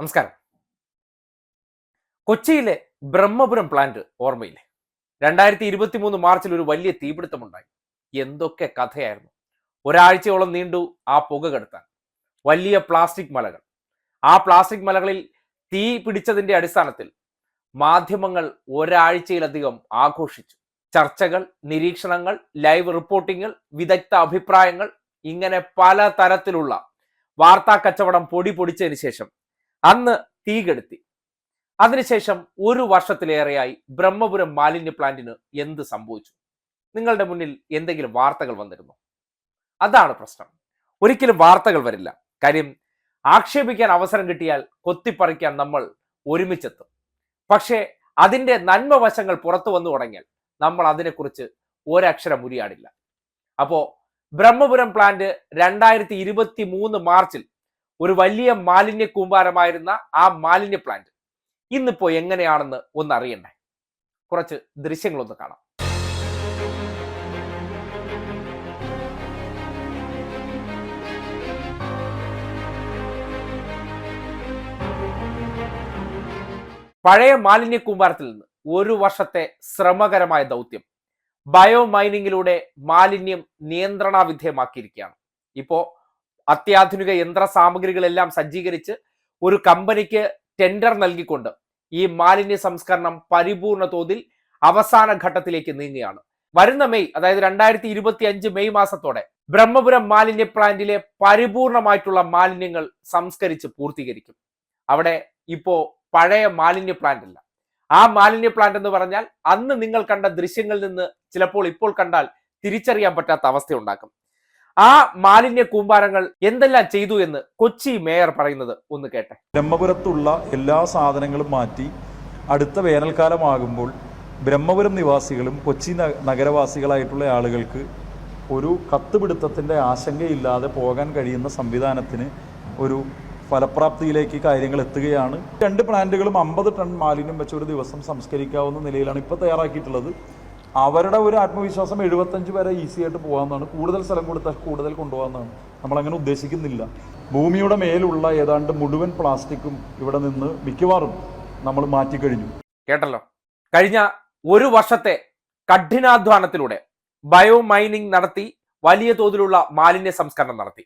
നമസ്കാരം. കൊച്ചിയിലെ ബ്രഹ്മപുരം പ്ലാന്റ് ഓർമ്മയില്ലേ? രണ്ടായിരത്തി ഇരുപത്തി മൂന്ന് മാർച്ചിൽ ഒരു വലിയ തീപിടുത്തമുണ്ടായി. എന്തൊക്കെ കഥയായിരുന്നു. ഒരാഴ്ചയോളം നീണ്ടു ആ പുക കെടുത്താൻ. വലിയ പ്ലാസ്റ്റിക് മലകൾ. ആ പ്ലാസ്റ്റിക് മലകളിൽ തീ പിടിച്ചതിന്റെ അടിസ്ഥാനത്തിൽ മാധ്യമങ്ങൾ ഒരാഴ്ചയിലധികം ആഘോഷിച്ചു. ചർച്ചകൾ നിരീക്ഷണങ്ങൾ ലൈവ് റിപ്പോർട്ടിങ്ങൾ വിദഗ്ധ അഭിപ്രായങ്ങൾ ഇങ്ങനെ പല തരത്തിലുള്ള വാർത്താ കച്ചവടം പൊടി പൊടിച്ചതിന് ശേഷം അന്ന് തീ കെടുത്തി. അതിനുശേഷം ഒരു വർഷത്തിലേറെയായി ബ്രഹ്മപുരം മാലിന്യ പ്ലാന്റിന് എന്ത് സംഭവിച്ചു? നിങ്ങളുടെ മുന്നിൽ എന്തെങ്കിലും വാർത്തകൾ വന്നിരുന്നു? അതാണ് പ്രശ്നം. ഒരിക്കലും വാർത്തകൾ വരില്ല. കാര്യം ആക്ഷേപിക്കാൻ അവസരം കിട്ടിയാൽ കൊത്തിപ്പറിക്കാൻ നമ്മൾ ഒരുമിച്ചെത്തും. പക്ഷേ അതിന്റെ നന്മവശങ്ങൾ പുറത്തു വന്നു തുടങ്ങിയാൽ നമ്മൾ അതിനെക്കുറിച്ച് ഒരക്ഷരം ഉരിയാടില്ല അപ്പോ ബ്രഹ്മപുരം പ്ലാന്റ് രണ്ടായിരത്തി ഇരുപത്തി മൂന്ന് മാർച്ചിൽ ഒരു വലിയ മാലിന്യ കൂമ്പാരമായിരുന്ന ആ മാലിന്യ പ്ലാന്റ് ഇന്നിപ്പോ എങ്ങനെയാണെന്ന് ഒന്ന് അറിയണ്ടേ കുറച്ച് ദൃശ്യങ്ങളൊന്ന് കാണാം. പഴയ മാലിന്യ കൂമ്പാരത്തിൽ നിന്ന് ഒരു വർഷത്തെ ശ്രമകരമായ ദൗത്യം ബയോ മൈനിങ്ങിലൂടെ മാലിന്യം നിയന്ത്രണ വിധേയമാക്കിയിരിക്കുകയാണ് ഇപ്പോ അത്യാധുനിക യന്ത്ര സാമഗ്രികളെല്ലാം സജ്ജീകരിച്ച് ഒരു കമ്പനിക്ക് ടെൻഡർ നൽകിക്കൊണ്ട് ഈ മാലിന്യ സംസ്കരണം പരിപൂർണ തോതിൽ അവസാന ഘട്ടത്തിലേക്ക് നീങ്ങുകയാണ്. വരുന്ന മെയ് അതായത് രണ്ടായിരത്തി ഇരുപത്തി അഞ്ച് മെയ് മാസത്തോടെ ബ്രഹ്മപുരം മാലിന്യ പ്ലാന്റിലെ പരിപൂർണമായിട്ടുള്ള മാലിന്യങ്ങൾ സംസ്കരിച്ച് പൂർത്തീകരിക്കും. അവിടെ ഇപ്പോ പഴയ മാലിന്യ പ്ലാന്റ് അല്ല ആ മാലിന്യ പ്ലാന്റ് എന്ന് പറഞ്ഞാൽ അന്ന് നിങ്ങൾ കണ്ട ദൃശ്യങ്ങളിൽ നിന്ന് ചിലപ്പോൾ ഇപ്പോൾ കണ്ടാൽ തിരിച്ചറിയാൻ പറ്റാത്ത അവസ്ഥയുണ്ടാക്കും. ആ മാലിന്യ കൂമ്പാരങ്ങൾ എന്തെല്ലാം ചെയ്തു എന്ന് കൊച്ചി മേയർ പറയുന്നത് ഒന്ന് കേട്ടെ. ബ്രഹ്മപുരത്തുള്ള എല്ലാ സാധനങ്ങളും മാറ്റി അടുത്ത വേനൽക്കാലമാകുമ്പോൾ ബ്രഹ്മപുരം നിവാസികളും കൊച്ചി നഗരവാസികളായിട്ടുള്ള ആളുകൾക്ക് ഒരു കത്തുപിടുത്തത്തിന്റെ ആശങ്കയില്ലാതെ പോകാൻ കഴിയുന്ന സംവിധാനത്തിന് ഒരു ഫലപ്രാപ്തിയിലേക്ക് കാര്യങ്ങൾ എത്തുകയാണ്. രണ്ട് പ്ലാന്റുകളും അമ്പത് ടൺ മാലിന്യം വെച്ച് ഒരു ദിവസം സംസ്കരിക്കാവുന്ന നിലയിലാണ് ഇപ്പോൾ തയ്യാറാക്കിയിട്ടുള്ളത്. അവരുടെ ഒരു ആത്മവിശ്വാസം എഴുപത്തഞ്ച് വരെ ഈസി ആയിട്ട് പോകാമെന്നാണ് കൂടുതൽ സ്ഥലം കൊടുത്താൽ കൂടുതൽ കൊണ്ടുപോകാമെന്നാണ് നമ്മളങ്ങനെ ഉദ്ദേശിക്കുന്നില്ല. ഭൂമിയുടെ മേലുള്ള ഏതാണ്ട് മുഴുവൻ പ്ലാസ്റ്റിക്കും ഇവിടെ നിന്ന് മിക്കവാറും നമ്മൾ മാറ്റിക്കഴിഞ്ഞു. കേട്ടല്ലോ. കഴിഞ്ഞ ഒരു വർഷത്തെ കഠിനാധ്വാനത്തിലൂടെ ബയോ മൈനിങ് നടത്തി വലിയ തോതിലുള്ള മാലിന്യ സംസ്കരണം നടത്തി.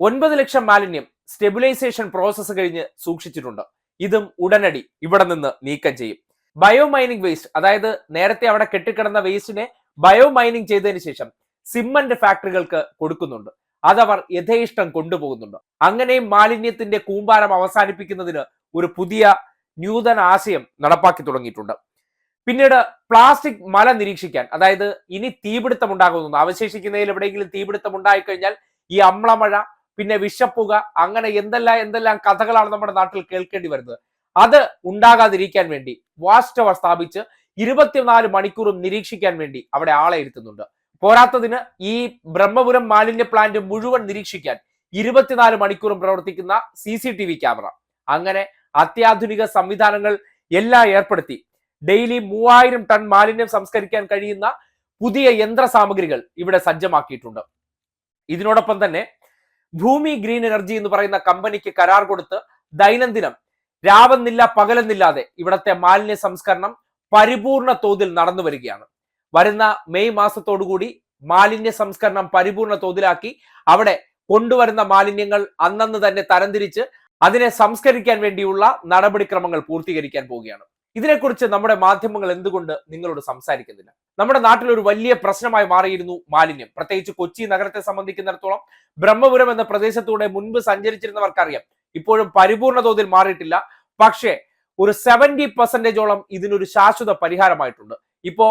ഒൻപത് ലക്ഷം മാലിന്യം സ്റ്റെബിലൈസേഷൻ പ്രോസസ്സ് കഴിഞ്ഞ് സൂക്ഷിച്ചിട്ടുണ്ട്. ഇതും ഉടനടി ഇവിടെ നിന്ന് നീക്കം ചെയ്യും. ബയോ മൈനിങ് വേസ്റ്റ് അതായത് നേരത്തെ അവിടെ കെട്ടിക്കിടന്ന വേസ്റ്റിനെ ബയോ മൈനിങ് ചെയ്തതിന് ശേഷം സിമന്റ് ഫാക്ടറികൾക്ക് കൊടുക്കുന്നുണ്ട്. അതവർ യഥേഷ്ടം കൊണ്ടുപോകുന്നുണ്ട്. അങ്ങനെയും മാലിന്യത്തിന്റെ കൂമ്പാരം അവസാനിപ്പിക്കുന്നതിന് ഒരു പുതിയ ന്യൂതന ആശയം നടപ്പാക്കി തുടങ്ങിയിട്ടുണ്ട്. പിന്നീട് പ്ലാസ്റ്റിക് മല നിരീക്ഷിക്കാൻ അതായത് ഇനി തീപിടുത്തം ഉണ്ടാകുന്നു അവശേഷിക്കുന്നതിൽ എവിടെയെങ്കിലും തീപിടുത്തം ഉണ്ടായിക്കഴിഞ്ഞാൽ ഈ അമ്ലമഴ പിന്നെ വിഷപ്പുക അങ്ങനെ എന്തെല്ലാം എന്തെല്ലാം കഥകളാണ് നമ്മുടെ നാട്ടിൽ കേൾക്കേണ്ടി വരുന്നത്? അത് ഉണ്ടാകാതിരിക്കാൻ വേണ്ടി വാച്ച് ടവർ സ്ഥാപിച്ച് ഇരുപത്തിനാല് മണിക്കൂറും നിരീക്ഷിക്കാൻ വേണ്ടി അവിടെ ആളെ ഇരുത്തുന്നുണ്ട്. പോരാത്തതിന് ഈ ബ്രഹ്മപുരം മാലിന്യ പ്ലാന്റ് മുഴുവൻ നിരീക്ഷിക്കാൻ ഇരുപത്തിനാല് മണിക്കൂറും പ്രവർത്തിക്കുന്ന C C T V camera. അങ്ങനെ അത്യാധുനിക സംവിധാനങ്ങൾ എല്ലാം ഏർപ്പെടുത്തി. ഡെയിലി മൂവായിരം ടൺ മാലിന്യം സംസ്കരിക്കാൻ കഴിയുന്ന പുതിയ യന്ത്ര സാമഗ്രികൾ ഇവിടെ സജ്ജമാക്കിയിട്ടുണ്ട്. ഇതിനോടൊപ്പം തന്നെ ഭൂമി ഗ്രീൻ എനർജി എന്ന് പറയുന്ന കമ്പനിക്ക് കരാർ കൊടുത്ത് ദൈനംദിനം രാവെന്നില്ല പകലെന്നില്ലാതെ ഇവിടത്തെ മാലിന്യ സംസ്കരണം പരിപൂർണ തോതിൽ നടന്നു വരികയാണ്. വരുന്ന മെയ് മാസത്തോടുകൂടി മാലിന്യ സംസ്കരണം പരിപൂർണ തോതിലാക്കി അവിടെ കൊണ്ടുവരുന്ന മാലിന്യങ്ങൾ അന്നന്ന് തന്നെ തരംതിരിച്ച് അതിനെ സംസ്കരിക്കാൻ വേണ്ടിയുള്ള നടപടിക്രമങ്ങൾ പൂർത്തീകരിക്കാൻ പോവുകയാണ്. ഇതിനെക്കുറിച്ച് നമ്മുടെ മാധ്യമങ്ങൾ എന്തുകൊണ്ട് നിങ്ങളോട് സംസാരിക്കുന്നില്ല? നമ്മുടെ നാട്ടിൽ ഒരു വലിയ പ്രശ്നമായി മാറിയിരുന്നു മാലിന്യം. പ്രത്യേകിച്ച് കൊച്ചി നഗരത്തെ സംബന്ധിക്കുന്നിടത്തോളം ബ്രഹ്മപുരം എന്ന പ്രദേശത്തൂടെ മുൻപ് സഞ്ചരിച്ചിരുന്നവർക്കറിയാം. ഇപ്പോഴും പരിപൂർണ തോതിൽ മാറിയിട്ടില്ല. പക്ഷേ ഒരു സെവന്റി പെർസെന്റേജോളം ഇതിനൊരു ശാശ്വത പരിഹാരമായിട്ടുണ്ട്. ഇപ്പോ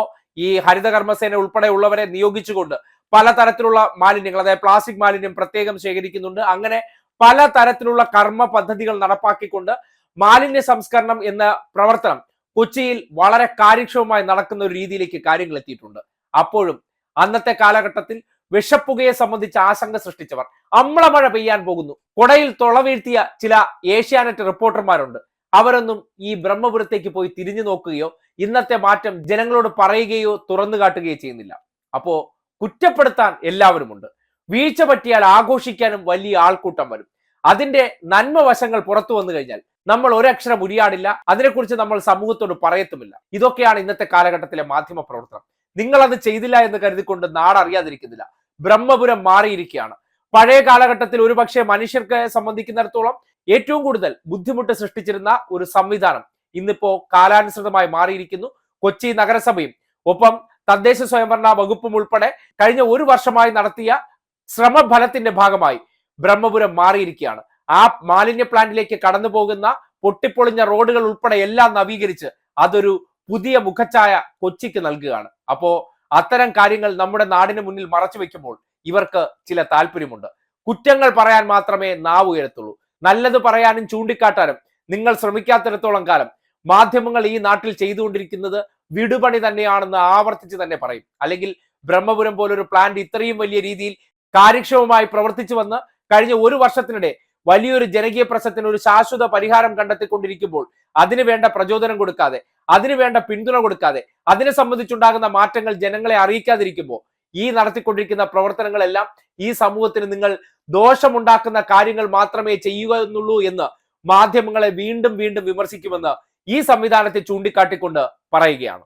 ഈ ഹരിതകർമ്മസേന ഉൾപ്പെടെ ഉള്ളവരെ നിയോഗിച്ചുകൊണ്ട് പലതരത്തിലുള്ള മാലിന്യങ്ങൾ അതായത് പ്ലാസ്റ്റിക് മാലിന്യം പ്രത്യേകം ശേഖരിക്കുന്നുണ്ട്. അങ്ങനെ പല തരത്തിലുള്ള കർമ്മ പദ്ധതികൾ നടപ്പാക്കിക്കൊണ്ട് മാലിന്യ സംസ്കരണം എന്ന പ്രവർത്തനം കൊച്ചിയിൽ വളരെ കാര്യക്ഷമമായി നടക്കുന്ന ഒരു രീതിയിലേക്ക് കാര്യങ്ങൾ എത്തിയിട്ടുണ്ട്. അപ്പോഴും അന്നത്തെ കാലഘട്ടത്തിൽ വിഷപ്പുകയെ സംബന്ധിച്ച് ആശങ്ക സൃഷ്ടിച്ചവർ. അമ്ലമഴ പെയ്യാൻ പോകുന്നു. കൊടയിൽ തുളവീഴ്ത്തിയ ചില ഏഷ്യാനെറ്റ് റിപ്പോർട്ടർമാരുണ്ട്. അവരൊന്നും ഈ ബ്രഹ്മപുരത്തേക്ക് പോയി തിരിഞ്ഞു നോക്കുകയോ ഇന്നത്തെ മാറ്റം ജനങ്ങളോട് പറയുകയോ തുറന്നു കാട്ടുകയോ ചെയ്യുന്നില്ല. അപ്പോ കുറ്റപ്പെടുത്താൻ എല്ലാവരുമുണ്ട്. വീഴ്ച പറ്റിയാൽ ആഘോഷിക്കാനും വലിയ ആൾക്കൂട്ടം വരും. അതിന്റെ നന്മ വശങ്ങൾ പുറത്തു വന്നു കഴിഞ്ഞാൽ നമ്മൾ ഒരക്ഷരം ഉരിയാടില്ല. അതിനെക്കുറിച്ച് നമ്മൾ സമൂഹത്തോട് പറയത്തുമില്ല. ഇതൊക്കെയാണ് ഇന്നത്തെ കാലഘട്ടത്തിലെ മാധ്യമ പ്രവർത്തനം നിങ്ങൾ അത് ചെയ്തില്ല എന്ന് കരുതിക്കൊണ്ട് നാട് അറിയാതിരിക്കുന്നില്ല ബ്രഹ്മപുരം മാറിയിരിക്കുകയാണ്. പഴയ കാലഘട്ടത്തിൽ ഒരുപക്ഷെ മനുഷ്യർക്ക് സംബന്ധിക്കുന്നിടത്തോളം ഏറ്റവും കൂടുതൽ ബുദ്ധിമുട്ട് സൃഷ്ടിച്ചിരുന്ന ഒരു സംവിധാനം ഇന്നിപ്പോ കാലാനുസൃതമായി മാറിയിരിക്കുന്നു. കൊച്ചി നഗരസഭയും ഒപ്പം തദ്ദേശ സ്വയംഭരണ വകുപ്പും ഉൾപ്പെടെ കഴിഞ്ഞ ഒരു വർഷമായി നടത്തിയ ശ്രമഫലത്തിന്റെ ഭാഗമായി ബ്രഹ്മപുരം മാറിയിരിക്കുകയാണ്. ആ മാലിന്യ പ്ലാന്റിലേക്ക് കടന്നു പോകുന്ന പൊട്ടിപ്പൊളിഞ്ഞ റോഡുകൾ ഉൾപ്പെടെ എല്ലാം നവീകരിച്ച് അതൊരു പുതിയ മുഖച്ഛായ കൊച്ചിക്ക് നൽകുകയാണ്. അപ്പോ അത്തരം കാര്യങ്ങൾ നമ്മുടെ നാടിന് മുന്നിൽ മറച്ചു വെക്കുമ്പോൾ ഇവർക്ക് ചില താല്പര്യമുണ്ട്. കുറ്റങ്ങൾ പറയാൻ മാത്രമേ നാവ് ഉയരത്തുള്ളൂ. നല്ലത് പറയാനും ചൂണ്ടിക്കാട്ടാനും നിങ്ങൾ ശ്രമിക്കാത്തിടത്തോളം കാലം മാധ്യമങ്ങൾ ഈ നാട്ടിൽ ചെയ്തുകൊണ്ടിരിക്കുന്നത് വിടുപണി തന്നെയാണെന്ന് ആവർത്തിച്ച് തന്നെ പറയും. അല്ലെങ്കിൽ ബ്രഹ്മപുരം പോലൊരു പ്ലാന്റ് ഇത്രയും വലിയ രീതിയിൽ കാര്യക്ഷമമായി പ്രവർത്തിച്ചു വന്ന് കഴിഞ്ഞ ഒരു വർഷത്തിനിടെ വലിയൊരു ജനകീയ പ്രശ്നത്തിന് ഒരു ശാശ്വത പരിഹാരം കണ്ടെത്തിക്കൊണ്ടിരിക്കുമ്പോൾ അതിന് വേണ്ട പ്രചോദനം കൊടുക്കാതെ അതിന് വേണ്ട പിന്തുണ കൊടുക്കാതെ അതിനെ സംബന്ധിച്ചുണ്ടാകുന്ന മാറ്റങ്ങൾ ജനങ്ങളെ അറിയിക്കാതിരിക്കുമ്പോൾ ഈ നടത്തിക്കൊണ്ടിരിക്കുന്ന പ്രവർത്തനങ്ങളെല്ലാം ഈ സമൂഹത്തിന് നിങ്ങൾ ദോഷമുണ്ടാക്കുന്ന കാര്യങ്ങൾ മാത്രമേ ചെയ്യുക എന്നുള്ളൂ എന്ന് മാധ്യമങ്ങളെ വീണ്ടും വീണ്ടും വിമർശിക്കുമെന്ന് ഈ സംവിധാനത്തെ ചൂണ്ടിക്കാട്ടിക്കൊണ്ട് പറയുകയാണ്.